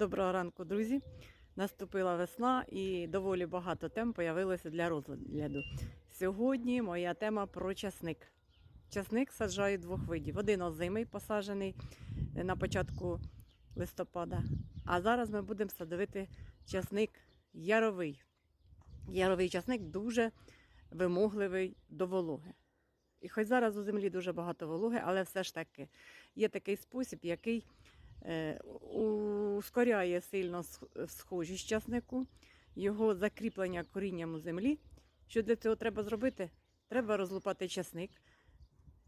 Доброго ранку, друзі. Наступила весна і доволі багато тем появилося для розгляду. Сьогодні моя тема про часник. Часник саджаю двох видів. Один озимий посаджений на початку листопада. А зараз ми будемо садити часник яровий. Яровий часник дуже вимогливий до вологи. І хоч зараз у землі дуже багато вологи, але все ж таки є такий спосіб, який е, ускоряє сильно схожість часнику, його закріплення корінням у землі. Що для цього треба зробити? Треба розлупати часник.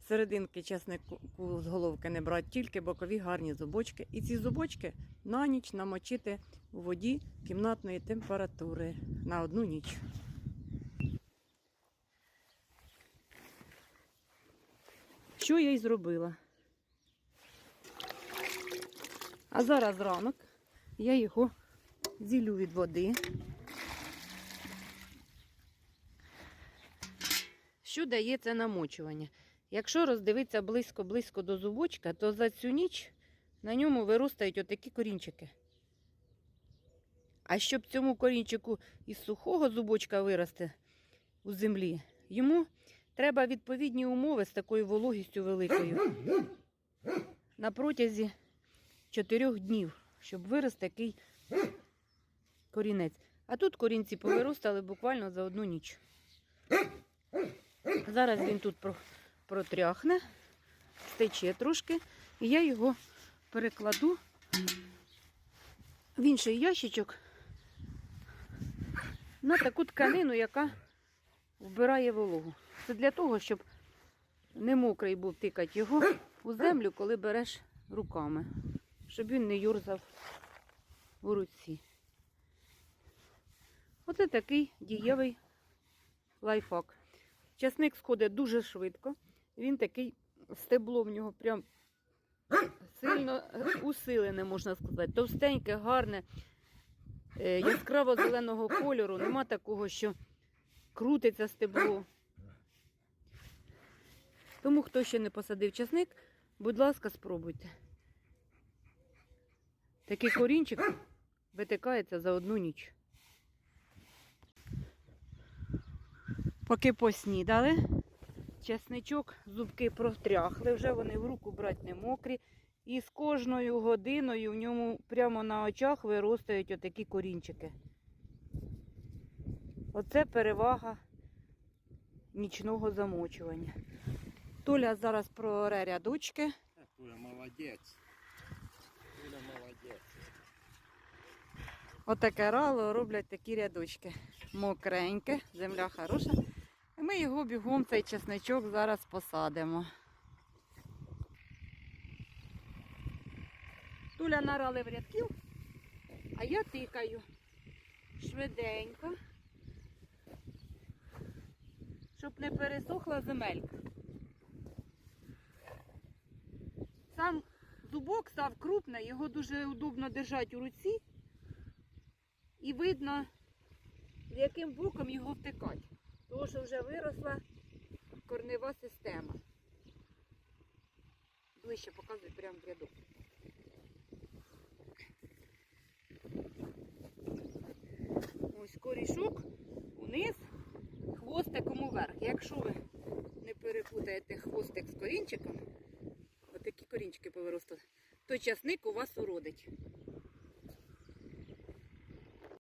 Серединки часнику з головки не брати, тільки бокові гарні зубочки. І ці зубочки на ніч намочити у воді кімнатної температури на одну ніч. Що я й зробила? А зараз ранок я його зілю від води. Що дає це намочування? Якщо роздивитися близько-близько до зубочка, то за цю ніч на ньому виростають отакі корінчики. А щоб цьому корінчику із сухого зубочка вирости у землі, йому треба відповідні умови з такою вологістю великою на протязі чотирьох днів, щоб вирос такий корінець. А тут корінці повиростали буквально за одну ніч. Зараз він тут протряхне, стече трошки, і я його перекладу в інший ящичок на таку тканину, яка вбирає вологу. Це для того, щоб не мокрий був тикати його у землю, коли береш руками, щоб він не юрзав у руці. Оце такий дієвий лайфхак. Часник сходить дуже швидко. Він такий, стебло в нього прям сильно усилене, можна сказати. Товстеньке, гарне, е, яскраво зеленого кольору. Нема такого, що крутиться стебло. Тому, хто ще не посадив часник, будь ласка, спробуйте. Такий корінчик витикається за одну ніч. Поки поснідали, чесничок, зубки протряхли, вже вони в руку брати не мокрі. І з кожною годиною в ньому прямо на очах виростають отакі корінчики. Оце перевага нічного замочування. Толя зараз проре рядочки. Туля молодець. Отаке рало роблять такі рядочки. Мокреньке, земля хороша. І ми його бігом, цей чесничок, зараз посадимо. Туля нарали в рядків, а я тикаю швиденько, щоб не пересохла земелька. Сам зубок став крупний, його дуже удобно держати у руці. І видно, яким боком його втикати. Тому що вже виросла корнева система. Ближче показую прямо в рядок. Ось корішок униз, хвостиком уверх. Якщо ви не перепутаєте хвостик з корінчиком, корінчики повиростали, то часник у вас уродить.